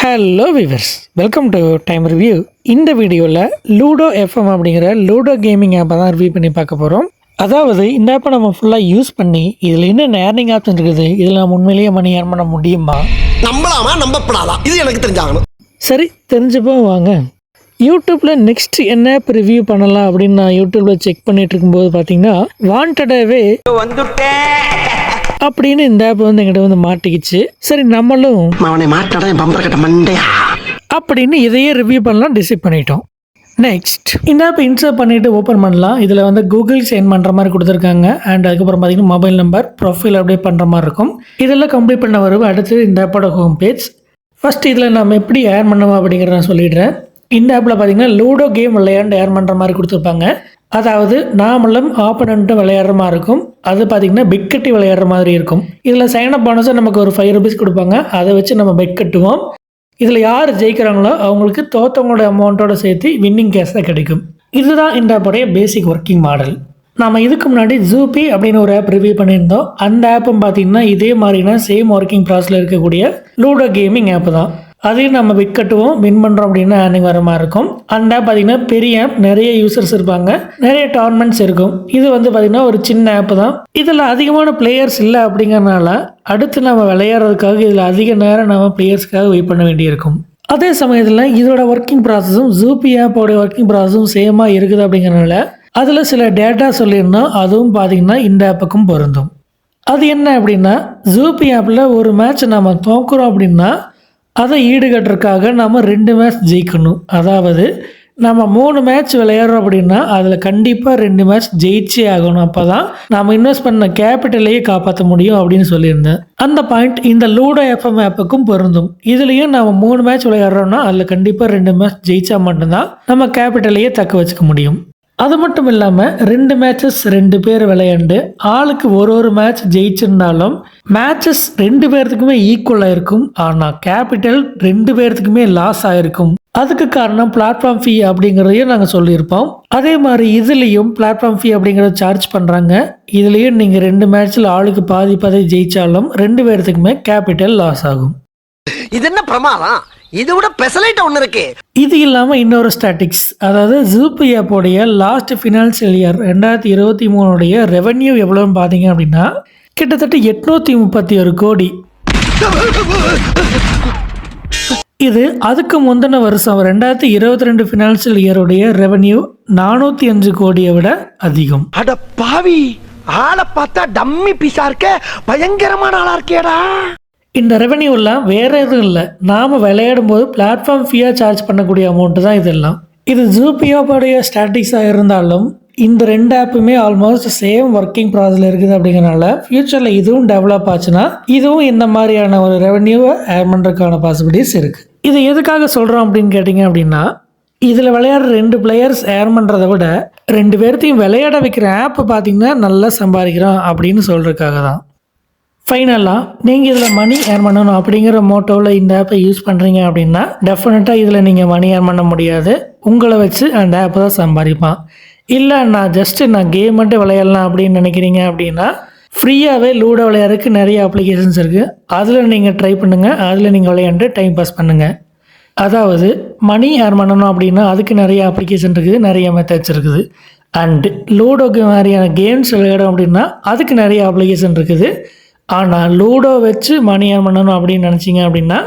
Hello viewers welcome to time review இந்த வீடியோவில் ludo FM அப்படிங்கிற லூடோ கேமிங் ஆப்பை தான் ரிவ்யூ பண்ணி பார்க்க போகிறோம் அதாவது இந்த ஆப்பை நம்ம ஃபுல்லாக யூஸ் பண்ணி இதில் என்ன ஏர்னிங் ஆப்ஷன் இருக்குது இதில் நம்ம உண்மையிலேயே மணி ஏர்ன் பண்ண முடியுமா? நம்பலாமா? நம்பப்படாதா? இது எனக்கு தெரிஞ்சாகணும். சரி தெரிஞ்சுப்போம் வாங்க. யூடியூப்பில் நெக்ஸ்ட் என்ன ஆப் ரிவ்யூ பண்ணலாம் அப்படின்னு நான் யூடியூப்பில் செக் பண்ணிட்டு இருக்கும்போது பார்த்தீங்கன்னா வாண்டடாகவே அப்படின்னு இந்த ஆப் வந்து எங்கிட்ட வந்து மாட்டிக்கிச்சு. சரி நம்மளும் அவனை மாட்டாடா பம்பர கட்ட மண்டையா? அப்படின்னு இதையே ரிவ்யூ பண்ணலாம் டிசைட் பண்ணிட்டோம். நெக்ஸ்ட் இந்த ஆப் இன்ஸ்டால் பண்ணிவிட்டு ஓப்பன் பண்ணலாம். இதில் வந்து கூகுள் சென்ட் பண்ணுற மாதிரி கொடுத்துருக்காங்க. அண்ட் அதுக்கப்புறம் பார்த்தீங்கன்னா மொபைல் நம்பர் ப்ரொஃபைல் அப்டேட் பண்ணுற மாதிரி இருக்கும். இதெல்லாம் கம்ப்ளீட் பண்ண வரும் அடுத்து இந்த ஆப்போட ஹோம் பேஜ் ஃபர்ஸ்ட் இதில் நம்ம எப்படி ஏர் பண்ணுவோம் அப்படிங்கிறத நான் சொல்லிடுறேன். இந்த ஆப்பில் பார்த்தீங்கன்னா லூடோ கேம் விளையாண்டு ஏர் பண்ணுற மாதிரி கொடுத்துருப்பாங்க. அதாவது நாமளும் ஆப்பனண்ட்டு விளையாடுற மாதிரி இருக்கும். அது பார்த்தீங்கன்னா பெட் கட்டி விளையாடுற மாதிரி இருக்கும். இதில் சைன் அப் போனஸை நமக்கு ஒரு ஃபைவ் ருபீஸ் கொடுப்பாங்க. அதை வச்சு நம்ம பெட் கட்டுவோம். இதில் யார் ஜெயிக்கிறாங்களோ அவங்களுக்கு தோத்தவங்களோட அமௌண்ட்டோட சேர்த்து வின்னிங் கேஸ் தான் கிடைக்கும். இதுதான் இந்த ஆப்போடைய பேசிக் ஒர்க்கிங் மாடல் நாம் இதுக்கு முன்னாடி ஜூபி அப்படின்னு ஒரு ஆப் ரிவ்யூ பண்ணியிருந்தோம். அந்த ஆப்பும் பார்த்தீங்கன்னா இதே மாதிரினா சேம் ஒர்க்கிங் ப்ராசஸில் இருக்கக்கூடிய லூடோ கேமிங் ஆப் தான். அதையும் நம்ம விட் கட்டுவோம் வின் பண்ணுறோம் அப்படின்னா ஏர்னிங் வர மாதிரி இருக்கும். அந்த ஆப் பார்த்தீங்கன்னா பெரிய ஆப் நிறைய யூசர்ஸ் இருப்பாங்க. நிறைய டோர்னமெண்ட்ஸ் இருக்கும். இது வந்து பார்த்தீங்கன்னா ஒரு சின்ன ஆப் தான். இதில் அதிகமான பிளேயர்ஸ் இல்லை அப்படிங்கறனால அடுத்து நம்ம விளையாடுறதுக்காக இதில் அதிக நேரம் நம்ம பிளேயர்ஸ்க்காக வெயிட் பண்ண வேண்டியிருக்கும். அதே சமயத்தில் இதோட ஒர்க்கிங் ப்ராசஸும் ஜூபி ஆப்போட ஒர்க்கிங் ப்ராசஸும் சேமாக இருக்குது அப்படிங்கிறனால அதில் சில டேட்டா சொல்லியிருந்தோம். அதுவும் பார்த்தீங்கன்னா இந்த ஆப்புக்கும் பொருந்தும். அது என்ன அப்படின்னா ஜூபி ஆப்பில் ஒரு மேட்ச் நம்ம தோக்குறோம் அப்படின்னா அதை ஈடுகட்டுறதுக்காக நம்ம ரெண்டு மேட்ச் ஜெயிக்கணும். அதாவது நம்ம மூணு மேட்ச் விளையாடுறோம் அப்படின்னா அதில் கண்டிப்பாக ரெண்டு மேட்ச் ஜெயிச்சே ஆகணும். அப்போ தான் நம்ம இன்வெஸ்ட் பண்ண கேபிட்டலையே காப்பாற்ற முடியும் அப்படின்னு சொல்லியிருந்தேன். அந்த பாயிண்ட் இந்த லூடோ எஃப்எம் ஆப்புக்கும் பொருந்தும். இதுலேயும் நம்ம மூணு மேட்ச் விளையாடுறோம்னா அதில் கண்டிப்பாக ரெண்டு மேட்ச் ஜெயிச்சா மட்டும்தான் நம்ம கேபிட்டலையே தக்க வச்சுக்க முடியும். அது மட்டும் இல்லாமல் ரெண்டு மேட்சஸ் ரெண்டு பேர் விளையாண்டு ஆளுக்கு ஒரு ஒரு மேட்ச் ஜெயிச்சிருந்தாலும் மேட்சஸ் ரெண்டு பேர்த்துக்குமே ஈக்குவலாக இருக்கும் ஆனால் கேபிட்டல் ரெண்டு பேர்த்துக்குமே லாஸ் ஆகிருக்கும் அதுக்கு காரணம் பிளாட்ஃபார்ம் ஃபீ அப்படிங்கிறதையும் நாங்கள் சொல்லியிருப்போம். அதே மாதிரி இதுலேயும் பிளாட்ஃபார்ம் ஃபீ அப்படிங்கிறத சார்ஜ் பண்ணுறாங்க இதுலேயும் நீங்கள் ரெண்டு மேட்ச்சில் ஆளுக்கு பாதி பாதி ஜெயிச்சாலும் ரெண்டு பேர்த்துக்குமே கேபிட்டல் லாஸ் ஆகும். இது என்ன பிரமாதம்? இது விட பெசலைட் ஒண்ணு இருக்கு. இது இல்லாமல் இன்னொரு ஸ்டாட்டிக்ஸ் அதாவது ஜூபி ஆப்போடைய லாஸ்ட் ஃபினான்ஷியல் இயர் ரெண்டாயிரத்தி இருபத்தி மூணுடைய ரெவென்யூ எவ்வளோன்னு பார்த்தீங்க அப்படின்னா கிட்டத்தட்ட எட்நூற்றி முப்பத்தி ஒரு கோடி. இது அதுக்கு முந்தின வருஷம் ரெண்டாயிரத்தி இருபத்தி ரெண்டு ஃபினான்ஷியல் இயருடைய ரெவென்யூ நானூற்றி அஞ்சு கோடியை விட அதிகம். அட பாவி ஆளை பார்த்தா டம்மி பீஸா இருக்க பயங்கரமான ஆளா இருக்கேடா இந்த ரெவென்யூலாம் வேற எதுவும் இல்லை. நாம் விளையாடும் போது பிளாட்ஃபார்ம் ஃபீயாக சார்ஜ் பண்ணக்கூடிய அமௌண்ட்டு தான் இதெல்லாம் இது ஜூபியோபோடைய ஸ்டாட்டிக்ஸாக இருந்தாலும் இந்த ரெண்டு ஆப்புமே ஆல்மோஸ்ட் சேம் ஒர்க்கிங் ப்ராசஸில் இருக்குது அப்படிங்கிறனால ஃப்யூச்சரில் இதுவும் டெவலப் ஆச்சுன்னா இதுவும் இந்த மாதிரியான ஒரு ரெவென்யூவை ஏர் பண்ணுறதுக்கான பாசிபிலிட்டிஸ் இருக்குது இது எதுக்காக சொல்கிறோம் அப்படின்னு கேட்டிங்க அப்படின்னா இதில் விளையாடுற ரெண்டு பிளேயர்ஸ் ஏர் பண்ணுறதை விட ரெண்டு பேர்த்தையும் விளையாட வைக்கிற ஆப்பை பார்த்தீங்கன்னா நல்லா சம்பாதிக்கிறோம் அப்படின்னு சொல்கிறதுக்காக தான் ஃபைனலாக நீங்கள் இதில் மணி ஏர்ன் பண்ணணும் அப்படிங்கிற மோட்டோவில் இந்த ஆப்பை யூஸ் பண்ணுறீங்க அப்படின்னா டெஃபினட்டாக இதில் நீங்கள் மணி ஏர்ன் பண்ண முடியாது. உங்களை வச்சு அந்த ஆப்பை தான் சம்பாதிப்பான். இல்லை நான் ஜஸ்ட்டு நான் கேம் மட்டும் விளையாடலாம் அப்படின்னு நினைக்கிறீங்க அப்படின்னா ஃப்ரீயாகவே லூடோ விளையாடுறதுக்கு நிறைய அப்ளிகேஷன்ஸ் இருக்குது அதில் நீங்கள் ட்ரை பண்ணுங்கள் அதில் நீங்கள் விளையாண்டு டைம் பாஸ் பண்ணுங்கள் அதாவது மணி ஏர்ன் பண்ணணும் அப்படின்னா அதுக்கு நிறைய அப்ளிகேஷன் இருக்குது நிறைய மெத்தட்ஸ் இருக்குது. அண்டு லூடோக்கு மாதிரியான கேம்ஸ் விளையாடும் அப்படின்னா அதுக்கு நிறைய அப்ளிகேஷன் இருக்குது. ஆனால் லூடோ வச்சு மணி ஏர்ன் பண்ணணும் அப்படின்னு நினச்சிங்க அப்படின்னா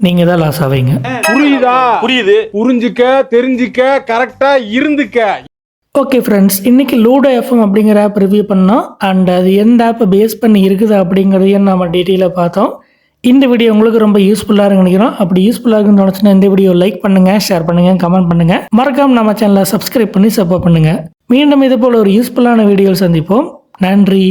நீங்கள் தான் லாஸ் ஆவீங்க. புரியுதா? புரியுது. புரிஞ்சுக்க தெரிஞ்சுக்க கரெக்டா இருந்துக்க. ஓகே ஃப்ரெண்ட்ஸ் இன்றைக்கி லூடோ எஃப்எம் அப்படிங்கிற ஆப் ரிவ்யூ பண்ணோம். அண்ட் அது எந்த ஆப்பை பேஸ் பண்ணி இருக்குது அப்படிங்கிறதையும் நம்ம டீட்டெயிலாக பார்த்தோம். இந்த வீடியோ உங்களுக்கு ரொம்ப யூஸ்ஃபுல்லாக இருக்குன்னு நினைக்கிறோம். அப்படி யூஸ்ஃபுல்லாக இருக்குன்னு நினச்சினா இந்த வீடியோ லைக் பண்ணுங்கள் ஷேர் பண்ணுங்கள் கமெண்ட் பண்ணுங்கள் மறக்காம நம்ம சேனலை சப்ஸ்கிரைப் பண்ணி சப்போர்ட் பண்ணுங்கள் மீண்டும் இது போல் ஒரு யூஸ்ஃபுல்லான வீடியோ சந்திப்போம். நன்றி.